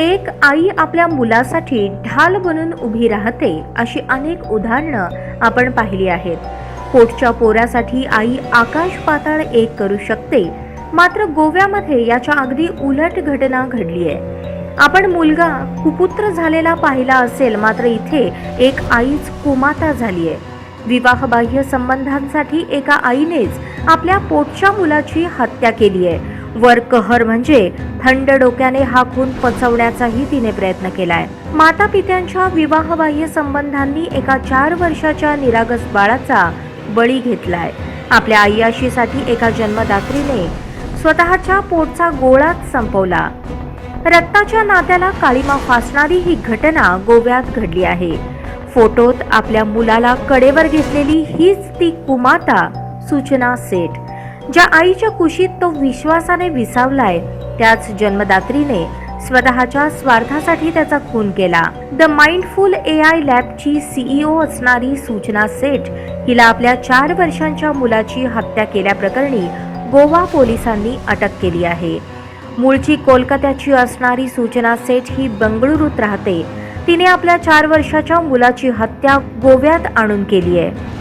एक आई आपल्या मुलासाठी ढाल बनून उभी राहते अशी अनेक उदाहरणं आपण पाहिली आहेत. पोटच्या पोरासाठी आई आकाश पाताळ एक करू शकते मात्र गोव्यामध्ये याच्या अगदी उलट घटना घडली आहे. आपण मुलगा कुपुत्र झालेला पाहिला असेल मात्र इथे एक आईच कुमाता झाली आहे. विवाहबाह्य संबंधांसाठी एका आईनेच आपल्या पोटच्या मुलाची हत्या केली आहे. वर कहर म्हणजे थंड डोक्याने हा खून पचवण्याचाही तिने प्रयत्न केलाय. माता पित्यांच्या विवाहबाह्य संबंधांनी एका चार वर्षाच्या निरागस बाळाचा बळी घेतलाय. आपल्या आईयाशीसाठी एका जन्मदात्रीने स्वतःच्या पोटचा गोळाच संपवला. रक्ताच्या नात्याला काळीमा फासणारी ही घटना गोव्यात घडली आहे. फोटोत आपल्या मुलाला कडेवर घेतलेली हीच ती कुमाता सूचना सेठ. ज्या आईच्या कुशीत तो विश्वासाने विसावलाय त्याच जन्मदात्रीने स्वतःच्या स्वार्थासाठी त्याचा खून केला. द माइंडफुल ए आय लॅबची सीईओ असणारी सूचना सेठ हिला आपल्या चार वर्षांच्या मुलाची हत्या केल्याप्रकरणी गोवा पोलिसांनी अटक केली आहे. मूळची कोलकात्याची असणारी सूचना सेठ ही बंगळुरूत राहते. तिने आपल्या चार वर्षाच्या मुलाची हत्या गोव्यात आणून केली आहे.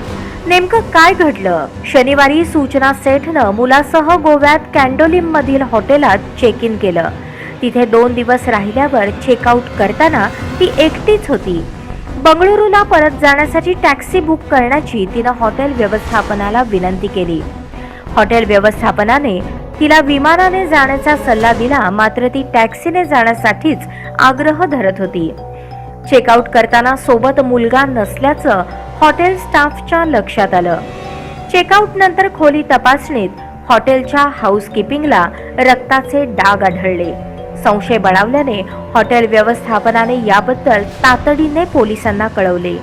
नेमकं काय घडलं? शनिवारी सूचना सेठनं मुलासह गोव्यात कॅन्डोलिम मधील हॉटेलात चेक इन केलं. तिथे दोन दिवस राहिल्यावर चेकआउट करताना ती एकटीच होती. बंगळुरूला परत जाण्यासाठी टॅक्सी बुक करण्याची तिनं हॉटेल व्यवस्थापनाला विनंती केली. हॉटेल व्यवस्थापनाने तिला विमानाने जाण्याचा सल्ला दिला मात्र ती टॅक्सीने जाण्यासाठीच आग्रह धरत होती. चेकआउट करताना सोबत मुलगा नसल्याचं हॉटेल स्टाफच्या लक्षात आलं. चेकआउट नंतर खोली तपासणीत हॉटेलच्या हाऊसकीपिंगला रक्ताचे डाग आढळले. संशय बळावल्याने हॉटेल व्यवस्थापनाने याबद्दल तातडीने पोलिसांना कळवले.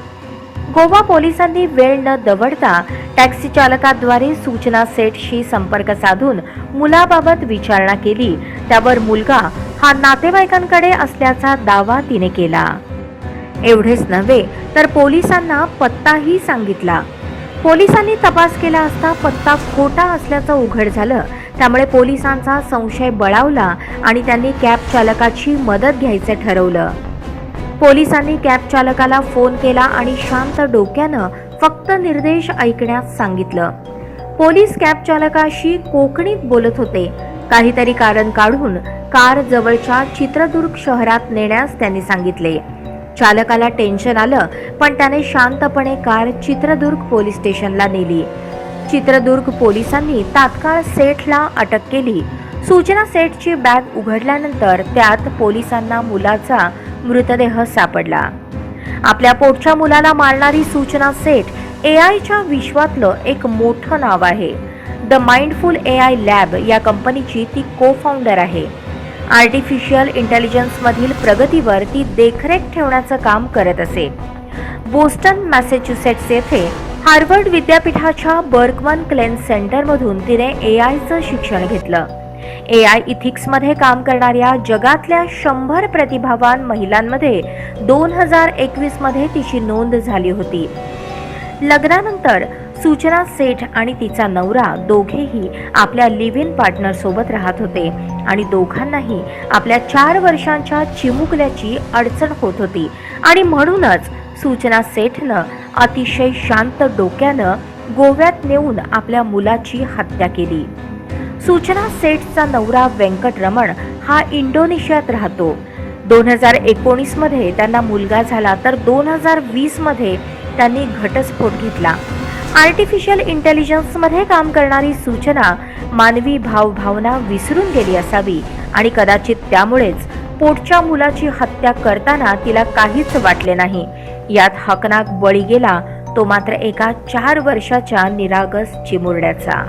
गोवा पोलिसांनी वेळ न दवडता टॅक्सी चालकाद्वारे सूचना सेटशी संपर्क साधून मुलाबाबत विचारणा केली. त्यावर मुलगा हा नातेवाईकांकडे असल्याचा दावा तिने केला. एवढेच नव्हे तर पोलिसांना पत्ताही सांगितला. पोलिसांनी तपास केला असता पत्ता खोटा असल्याचं उघड झालं. त्यामुळे पोलिसांचा संशय बळावला आणि त्यांनी कॅब चालकाची मदत घ्यायचं ठरवलं. पोलिसांनी कॅब चालकाला फोन केला आणि शांत डोक्यानं फक्त निर्देश ऐकण्यास सांगितलं. पोलीस कॅब चालकाशी कोकणीत बोलत होते. काहीतरी कारण काढून कार जवळच्या चित्रदुर्ग शहरात नेण्यास त्यांनी सांगितले. चालकाला टेन्शन आलं पण त्याने शांतपणे कार चित्रदुर्ग पोलीस स्टेशनला नेली. चित्रदुर्ग पोलिसांनी तात्काळ सेठला अटक केली. सूचना सेठची बॅग उघडल्यानंतर त्यात पोलिसांना मुलाचा मृतदेह सापडला. आपल्या पोटच्या मुलाला मारणारी सूचना सेठ ए आयच्या विश्वातलं एक मोठं नाव आहे. The Mindful A I lab या कंपनीची ती को फाउंडर आहे. आर्टिफिशियल इंटेलिजन्समधील प्रगतीवर ती देखरेख ठेवण्याचं काम करत असे. बोस्टन मॅसेच्युसेट्स येथे हार्वर्ड विद्यापीठाच्या बर्कमन क्लेन सेंटरमधून तिने ए आयचं शिक्षण घेतलं. ए आय इथिक्समध्ये काम करणाऱ्या जगातल्या शंभर प्रतिभावान महिलांमध्ये दोन हजार एकवीसमध्ये तिची नोंद झाली होती. लग्नानंतर सूचना सेठ आणि तिचा नवरा दोघेही आपल्या लिव्ह इन पार्टनर सोबत राहत होते आणि दोघांनाही आपल्या चार वर्षांच्या चिमुकल्याची अडचण होत होती. आणि म्हणूनच सूचना सेठनं अतिशय शांत डोक्यानं गोव्यात नेऊन आपल्या मुलाची हत्या केली. सूचना सेठचा नवरा व्यंकटरमण हा इंडोनेशियात राहतो. दोन हजार एकोणीसमध्ये त्यांना मुलगा झाला तर दोन हजार वीसमध्ये त्यांनी घटस्फोट घेतला. आर्टिफिशियल इंटेलिजन्समध्ये काम करणारी सूचना मानवी भावभावना विसरून गेली असावी आणि कदाचित त्यामुळेच पोटच्या मुलाची हत्या करताना तिला काहीच वाटले नाही. यात हकनाक बळी गेला तो मात्र एका चार वर्षाच्या निरागस चिमुरड्याचा.